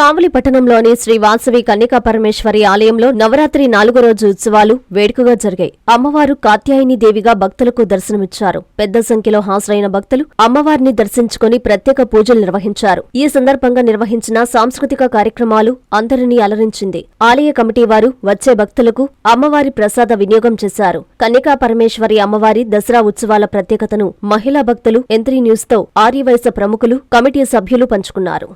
కావలి పట్టణంలోని శ్రీ వాసవి కన్యకా పరమేశ్వరి ఆలయంలో నవరాత్రి నాలుగో రోజు ఉత్సవాలు వేడుకగా జరిగాయి. అమ్మవారు కాత్యాయని దేవిగా భక్తులకు దర్శనమిచ్చారు. పెద్ద సంఖ్యలో హాజరైన భక్తులు అమ్మవారిని దర్శించుకుని ప్రత్యేక పూజలు నిర్వహించారు. ఈ సందర్భంగా నిర్వహించిన సాంస్కృతిక కార్యక్రమాలు అందరినీ అలరించింది. ఆలయ కమిటీ వారు వచ్చే భక్తులకు అమ్మవారి ప్రసాద వినియోగం చేశారు. కన్యకా పరమేశ్వరి అమ్మవారి దసరా ఉత్సవాల ప్రత్యేకతను మహిళా భక్తులు ఎంత్రీ న్యూస్తో ఆర్యవైశ్య ప్రముఖులు కమిటీ సభ్యులు పంచుకున్నారు.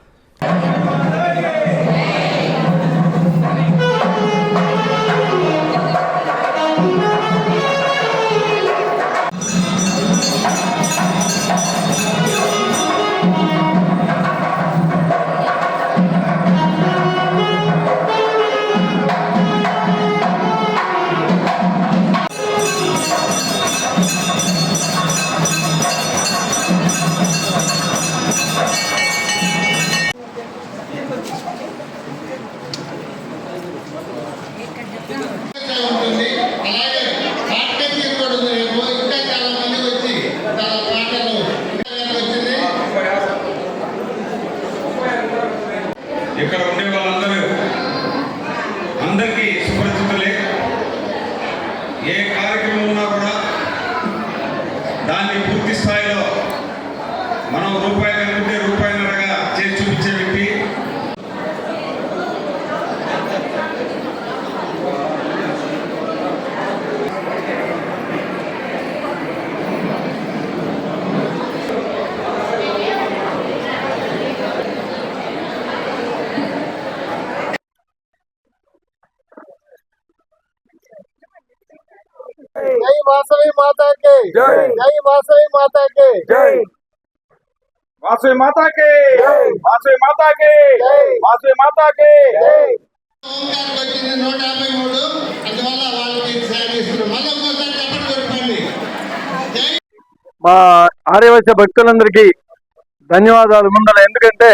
ఇక్కడ ఉండే వాళ్ళందరూ అందరికీ సుపరిచితులే ఏ కార్యక్రమం ఉన్నా కూడా దాన్ని పూర్తి స్థాయిలో మనం రూపాయి జై వాసవి మాతాకి. జై. జై వాసవి మాతాకి. జై. వాసవి మాతాకి. వాసవి మాతాకి. జై. వాసవి మాతాకి. జై. ఓంకార్కి వచ్చింది నూట యాభై మూడు అందువల్ల వాళ్ళకి సాగిస్తున్నాం మళ్ళీ ఇంకోసారి చెప్పండి చెప్పండి జై మా ఆర్యవైశ్య భక్తులందరికీ ధన్యవాదాలు ముందర ఎందుకంటే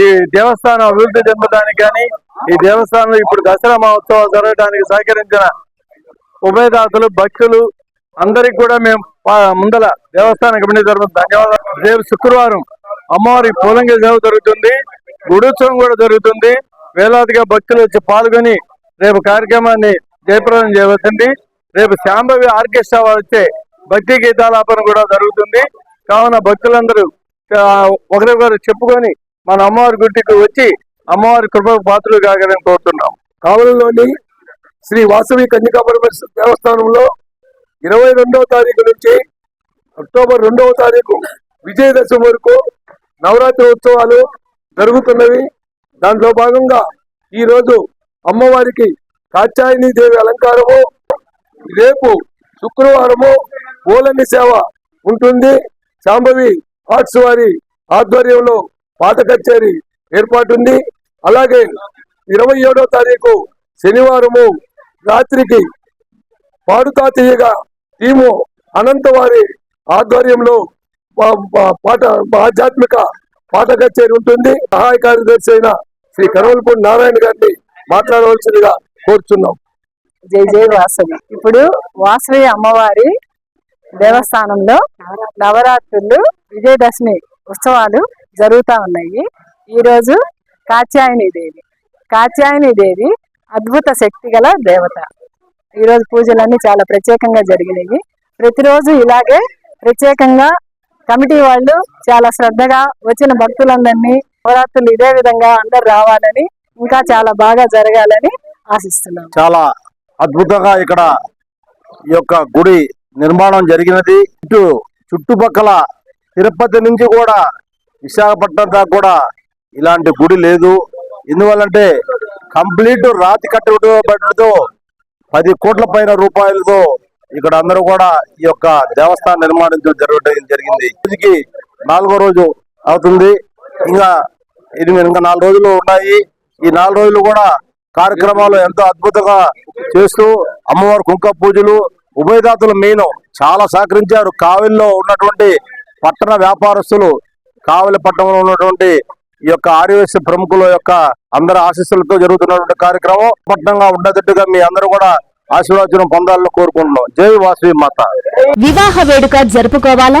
ఈ దేవస్థానం అభివృద్ధి చెందడానికి కానీ ఈ దేవస్థానంలో ఇప్పుడు దసరా మహోత్సవాలు జరగడానికి సహకరించిన ఉభయదాతలు భక్తులు అందరికి కూడా మేము ముందల దేవస్థాన కమిటీ తరఫున ధన్యవాదాలు. రేపు శుక్రవారం అమ్మవారి పూలంగి సేవ జరుగుతుంది గుడోత్సవం కూడా జరుగుతుంది. వేలాదిగా భక్తులు వచ్చి పాల్గొని రేపు కార్యక్రమాన్ని జయప్రదం చేయవలసింది. రేపు శాంభవి ఆర్కెస్ట్రా వచ్చే భక్తి గీతాలాపన కూడా జరుగుతుంది. కావున భక్తులందరూ ఒకరికొకరు చెప్పుకొని మన అమ్మవారి గుడికి వచ్చి అమ్మవారి కృపకు పాత్రలు కాగలని కోరుతున్నాం. కావలిలోని శ్రీ వాసవి కన్యకా పరమేశ్వర దేవస్థానంలో ఇరవై రెండవ తారీఖు నుంచి అక్టోబర్ రెండవ తారీఖు విజయదశమి వరకు నవరాత్రి ఉత్సవాలు జరుగుతున్నవి. దాంట్లో భాగంగా ఈరోజు అమ్మవారికి కాచాయిని దేవి అలంకారము రేపు శుక్రవారము పూలని సేవ ఉంటుంది. శాంభవి ఆర్ట్స్ వారి ఆధ్వర్యంలో పాట కచేరి ఏర్పాటు ఉంది. అలాగే ఇరవై ఏడో తారీఖు శనివారము రాత్రికి పాడుతా తీయగా టీము అనంతవారి ఆధ్వర్యంలో పాట ఆధ్యాత్మిక పాట కచేరి ఉంటుంది. సహాయ కార్యదర్శి అయిన శ్రీ కరవలపూడి నారాయణ గారిని మాట్లాడవలసిందిగా కోరుచున్నాం. జై జై వాసవి. ఇప్పుడు వాసవి అమ్మవారి దేవస్థానంలో నవరాత్రులు విజయదశమి ఉత్సవాలు జరుగుతూ ఉన్నాయి. ఈరోజు కాత్యాయని దేవి. కాత్యాయని దేవి అద్భుత శక్తి గల దేవత. ఈ రోజు పూజలన్నీ చాలా ప్రత్యేకంగా జరిగినాయి. ప్రతిరోజు ఇలాగే ప్రత్యేకంగా కమిటీ వాళ్ళు చాలా శ్రద్ధగా వచ్చిన భక్తులందరినీ నవరాత్రులు ఇదే విధంగా అందరు రావాలని ఇంకా చాలా బాగా జరగాలని ఆశిస్తున్నాం. చాలా అద్భుతంగా ఇక్కడ ఈ యొక్క గుడి నిర్మాణం జరిగినది. ఇటు చుట్టుపక్కల తిరుపతి నుంచి కూడా విశాఖపట్నం దాకా కూడా ఇలాంటి గుడి లేదు. ఎందువల్లంటే కంప్లీట్ రాతి కట్టబడితో పది కోట్ల పైన రూపాయలతో ఇక్కడ అందరూ కూడా ఈ యొక్క దేవస్థానం నిర్మాణించడం జరగడం జరిగింది. రోజుకి నాలుగో రోజు అవుతుంది. ఇంకా ఇది ఇంకా నాలుగు రోజులు ఉన్నాయి. ఈ నాలుగు రోజులు కూడా కార్యక్రమాలు ఎంతో అద్భుతంగా చేస్తూ అమ్మవారి కుంక పూజలు ఉభయదాతలు మెయిన్ చాలా సహకరించారు. కావిల్లో ఉన్నటువంటి పట్టణ వ్యాపారస్తులు కావలి పట్టణంలో ఉన్నటువంటి ఈ యొక్క ఆర్యవేశ ప్రముఖుల యొక్క అందరి ఆశీస్సులతో జరుగుతున్నటువంటి కార్యక్రమం పట్టణంగా ఉండేటట్టుగా మీ అందరూ కూడా ఆశీర్వాదం పొందాలని కోరుకుంటున్నాం. జై వాసవి మాత. వివాహ వేడుక జరుపుకోవాలా?